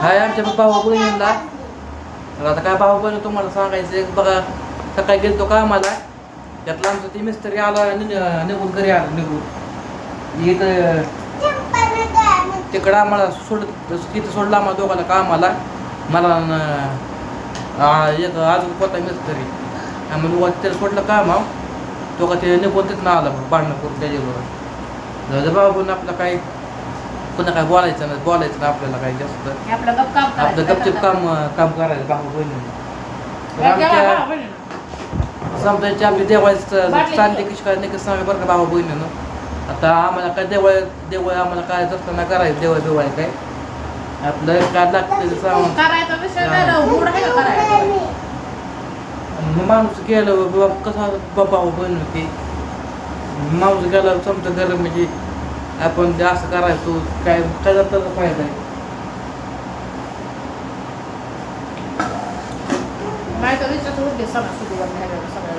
हाय आमच्या भाऊ बहिणीला आता काय भाऊ बहिणी तुम्हाला सांगायचं बघा सकाळी गेलतो का आम्हाला? त्यातला आमचं ती मिस्त्री आला नि- निघून घरी आला निघून. इथं तिकडं आम्हाला सोड तिथं सोडलं आम्हाला दोघाला कामाला. मला एक अजून कोणता मिस्त्री? आम्ही दोघा त्याला सोडलं काम. तो का ते निघून तिथं आला मग भांडणं करून त्याच्याबरोबर दादा बाबा पण आपलं काय पुन्हा काय बोलायचं नाही बोलायचं नाही आपल्याला काय जास्त हे आपलं काम. गपचिप काम काम करायचं भाऊ बहिणी काय बहिणीनं? समजायची आपली देवाळी बाटली चालली घेऊ. कशी काय नाही कसं सांगा बरं का भाऊ बहिणीनं आता आम्हाला काय देवळ देवळ आम्हाला काय असताना करायचं देवळ देवळ काय आपलं काय लागतं ते सांग करायचा विषय नाही ना, मूड आहे का करायचा? मग माणूस गेलं बाबा कसा बाबा बहीण होती माणूस गेला समजा घर म्हणजे आपण ते असं करायचो काय काय जातं फायदा आहे.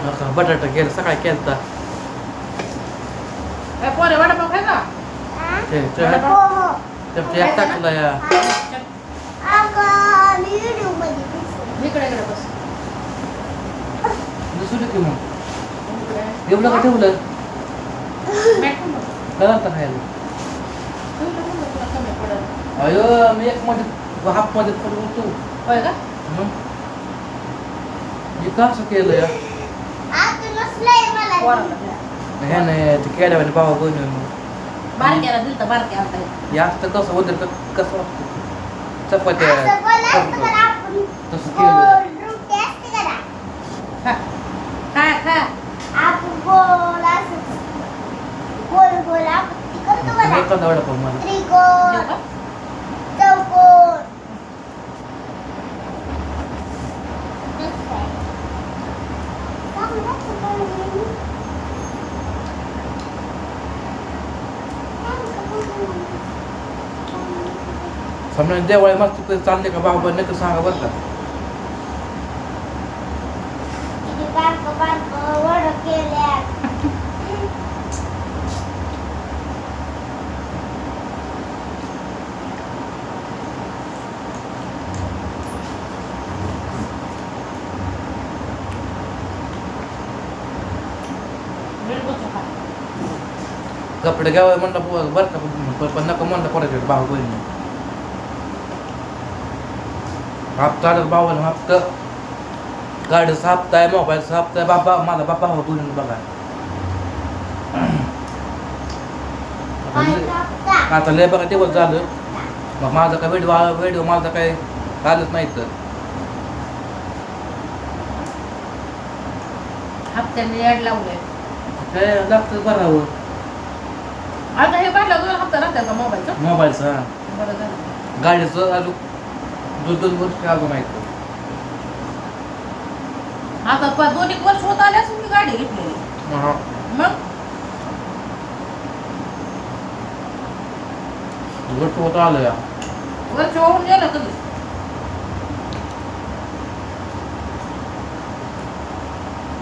आता बटाटा गेला सकाळी केलता. ते ते- एक टाकलं या. दुसरं की मग. इकडे. एवढं का ठेवलं. काय आता खायला ठेवलं पण बघ, तुला कमी पडेल. अयो मी एक मध्ये हाफमध्ये पडलो होतो होय का मग हे का असं केलं या पोराला द्या. हे नाही ते केलं म्हणजे भावा बहिणी बारक्याला दिलं तर बारक्या आणता येईल. हे असतं कसं होतं का कसं वाटतं चपात्या करतो. तसं केलं खा. खा खा एखादा वडापाव मला जेव समजा देवळे मस्त पैकी चालले का भाऊ बहिणी नका सांगा बरं का. कपडे घ्यावं म्हणलं बरं का? पण- नका म्हणलं पडायचं भाऊ बहिणी. हप्ता आलं भावाला हप्ता गाडीचा हप्ता. आहे मोबाईलचा हप्ता आहे बाबा मला बाबा भाऊ बहिणी बघा. आता लय बघा दिवस झालं. मग माझा काय व्हिडिओ व्हिडिओ माझा काय आलंच नाही तर हप्त्याने याड काय लागतं बरावं आता हे पाहिलं दोन हप्ता राहतात का मोबाईलचं मोबाईलचा बरं झालं. गाडीचं अजून दोन दोन वर्ष अजून आहे आता प- दोन एक वर्ष होत आले असून मी गाडी घेतलेली. हा. मग? वर्ष होत आलं या. वर्ष होऊन गेलं कधी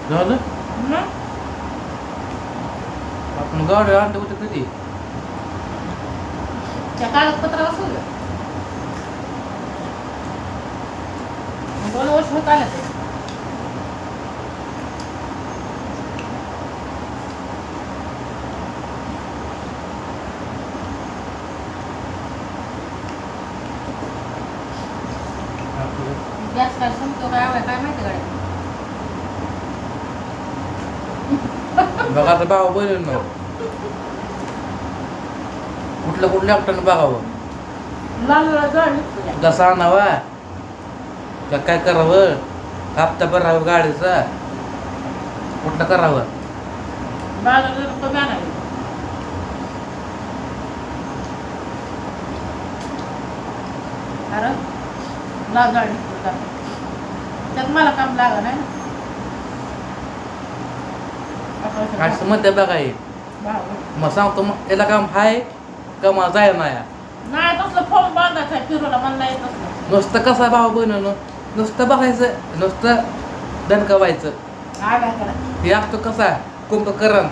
झालं? मग? आपण गाडी आणलं होतं कधी? त्या कागदपत्रावर सोडलं दोन वर्ष होत आले ते गॅस काय संपतो काय हवाय काय माहिती गाडी बघा आता भाऊ बहिणी ना कुठलं कुठल्या एकट्यानं बघावं लाल लाल जळ निघतो त्या. जसा आणावा का काय करावं? हप्ता भरावं गाडीचा? कुठलं करावं? बाजार जर कमी आणावी अरे लाल जाळ निघतो त्या. त्यात मला काम लागा नाही ना. असं असं म्हणते बघा हे भाव. मग सांगतो मग याला काम हाय का मला जायला नाही? नाही तसलं फॉर्म बांधायचा आहे फिरवला मला नाही येत असलं नुसतं कसं भाऊ बहिणीनं नुसतं बघायचं नुसतं दणकवायचं. हे असतो कसा कुंभकरण.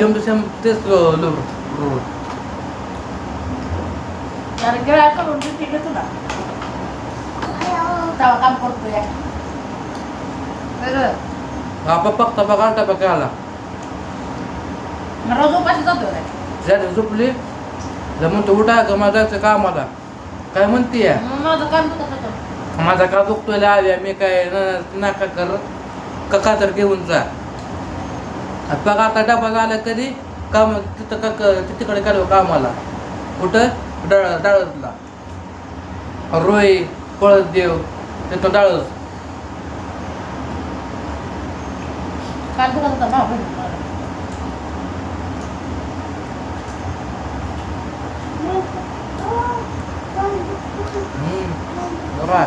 शंभर शंभर तेच लो- लो- लो- अरे गिळा करून देते का तुला. तेव्हा काम करतो या. आपण फक्त बघा डबा आला रोज उपाशी जातो रे जर झोपली? जर म्हणतो उठा का मला जायचं कामाला. काय म्हणतीय? मग माझं काम तू कसं करतो माझा का दुखतोय आव्या? मी काय नाका नका कर. कका तर घेऊन जा. बघा आता डबा झाला कधी? काम तिथं का क- तिकडे काढू हो कामाला. कुठं? डाळ डाळसला. रोई पळस देव तिथं डाळस काल तुला होता भाव बहीण हम्म. बघा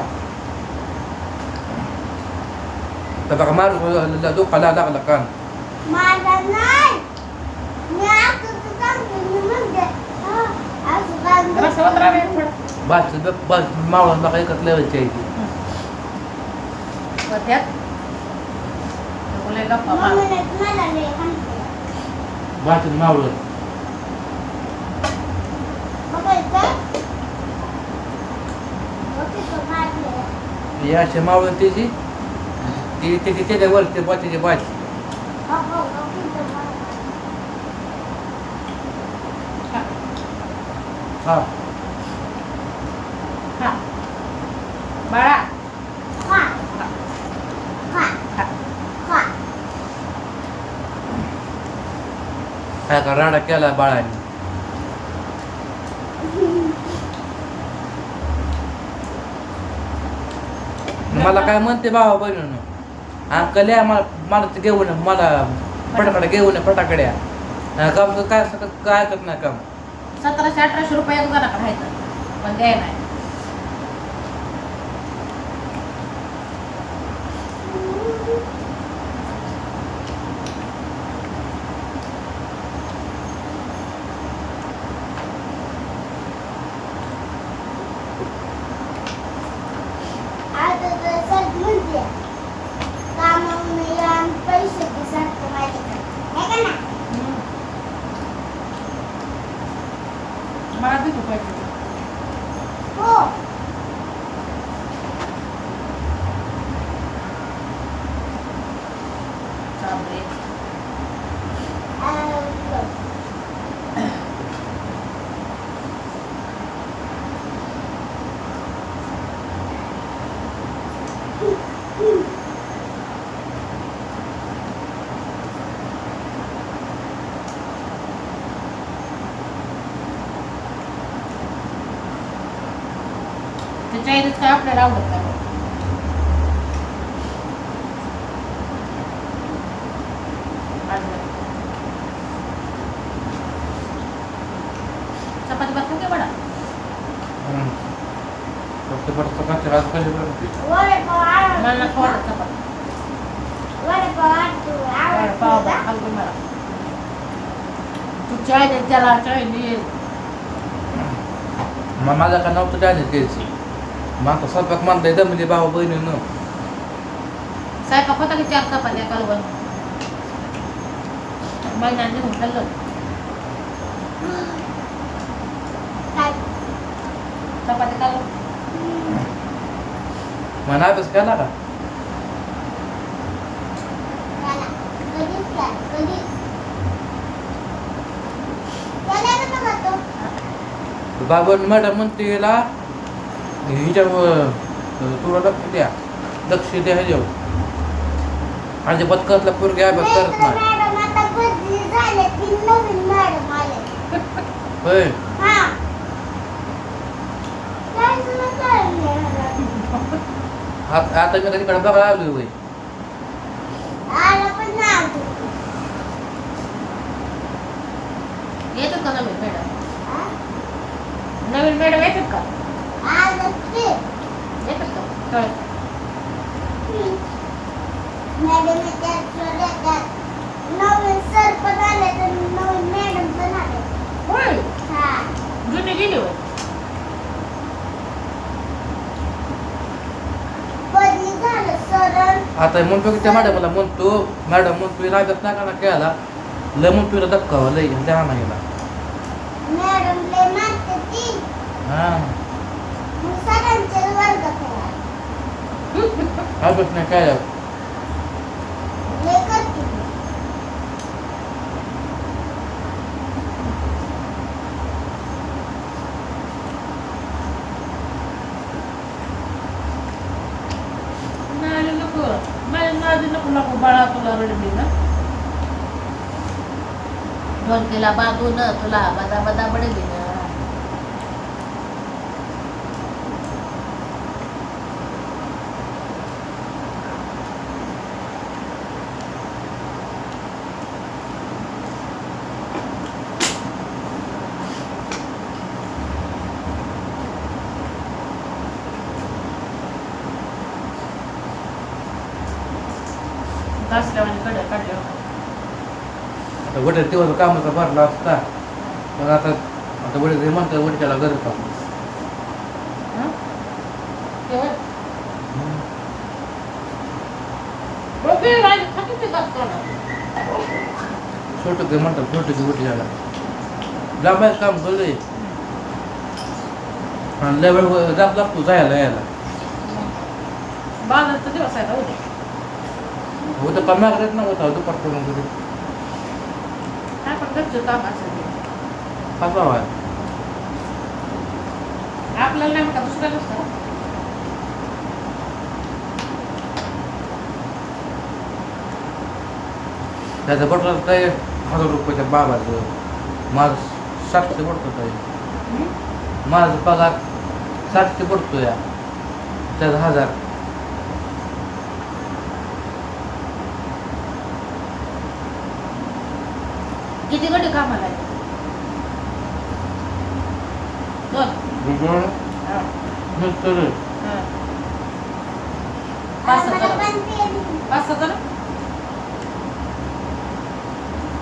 तर बघा मारू दुखायला लागला कान माझा नाही मी आता तर सांगते मी म्हणजे हा, असं काय म्हणते. रस्त्यावर राहा एक थोडं. बस बस मावळून बघा एकच लेवलची आहे ती मार. मावळून? बघ. ही अशी मावळून त्याची ती त्याची त्याच्या वरती बाटीची बाची हो, हो, हो, तिथं. हा. बाळा खा, खा, खा. खा. काय का राडा केला बाळाने मला काय म्हणते भावा बहिणीनं हा कल्या मला मला ते घेऊन मला फटाफट घेऊन ये, फटाकड्या अं, काम तर काय सगळं काय ऐकत नाही काम. सतराशे अठराशे रुपये एक जणाकडे राहायचं पण द्याय नाही आता तर सग म्हणते, कामावरून या आणि पैसे दे सारखं माझ्याकडे. है का नाही? मला देतो पैसे हो. चालतंय. अं, ते चायनीज काय आपल्याला आवडत नाही. चपाती भात बडा हम्म. फक्त फक्त भात कशी आवडतो मला? वाटत चपाती पाव दे मला तू चायनीज त्याला चायनीज मग माझा का नव्हतं मग आता स्वयंपाक म्हणता येतं म्हणजे भाऊ बहिणीनं स्वयंपाक होता की चार चपात्या कालवण महिन्यात निघून खाल्लं काय? चपाती कालवण मग अभ्यास केला का त्याला. कधीच काय? कधीच. त्याला कसं करतो? बाबा मॅडम म्हणते हिच्या तुला लक्ष द्या लक्ष द्या ह्याच्यावर अजिबात कसला पोरगी अभ्यास करत नाही आता बदली झाले ती नवीन मॅडम आले होय हा काय तुला कळलं नाही? आत- आता मी तिकडे बघा आलोय होय आलं पण नाव घेतलं. येतात का नवीन मॅडम हा? नवीन मॅडम येतात का आलं ते. येतात का कळ हम्म. मॅडम येतात, सर येतात. नवीन सर पण आले तर नवीन मॅडम पण आले होय हा जुनी गेली होय बदली झालं सर आता म्हणतो की त्या मॅडमला म्हणतो मॅडम म्हणतो अभ्यास नाही का ना केला लय म्हणतो धक्का लय द्या नाही हिला. हा. अभ्यास नाही काय लय करते मी. नाही नको माझ्या नादी नको नको बाळा तुला रडली ना. ढोलकीला बागून तुला बदा बदा बडली ना. घासल्यावानी कडे काढले. आता वडील दिवस कामाचा भरला असता. पण आता आता वडील हे म्हणतात वडीच्याला गरज का? छोटं ते म्हणतात छोटं की वडीच्याला लांब आहे काम करतोय आणि लय वेळ जात लागतो जायला यायला. बाजारचा दिवस आहे का उद्या? होतं कमी करत ना होता दुपारपर्यंत कधी काय पण घरचं काम असेल ते. कसा व्हाय आपल्याला नाही म्हणता त्याचं पटलं काय हजार रुपयाच्या बाबाचं माझं सातशे पडतो काय माझा पगार सातशे पडतो या. त्याचा हजार. किती गडी कामाला आहे दोन. हा. मिस्टर हा. पाच पाच?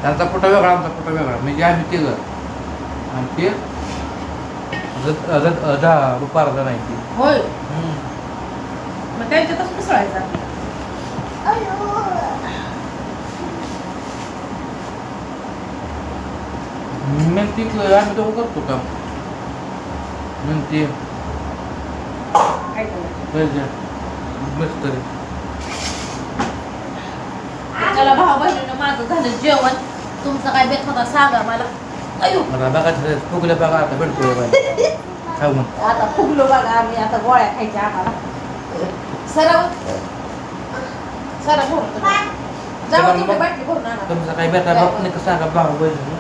त्यांचा फोटो वेगळा आमचा फोटो वेगळा. म्हणजे आम्ही तिघं. आणि ते ज- ज- दहा रुपये जण आहे ती. होय. हम्म. मग त्यांच्यातच मिसळायचं. अयो. मग ती आम्ही दोघं करतो काम मग ते काय करायचं? मिस्त्री चला भाऊ बहिणीनं माझं झालं जेवण तुमचं काय बेत होता सांगा मला अयो आता बघा फुगल्या बघा आता भेटतो खाऊ मग आता फुगलो बघा आम्ही आता गोळ्या खायच्या आम्हाला सराव सरा भरून चला जाऊ मग. तुम्ही बाटली भरून आणा तुमचं काही बेटा बाप नाही सांगा भाऊ बहिणी.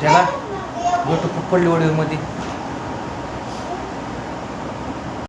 त्याला गोटू पडली वडील मध्ये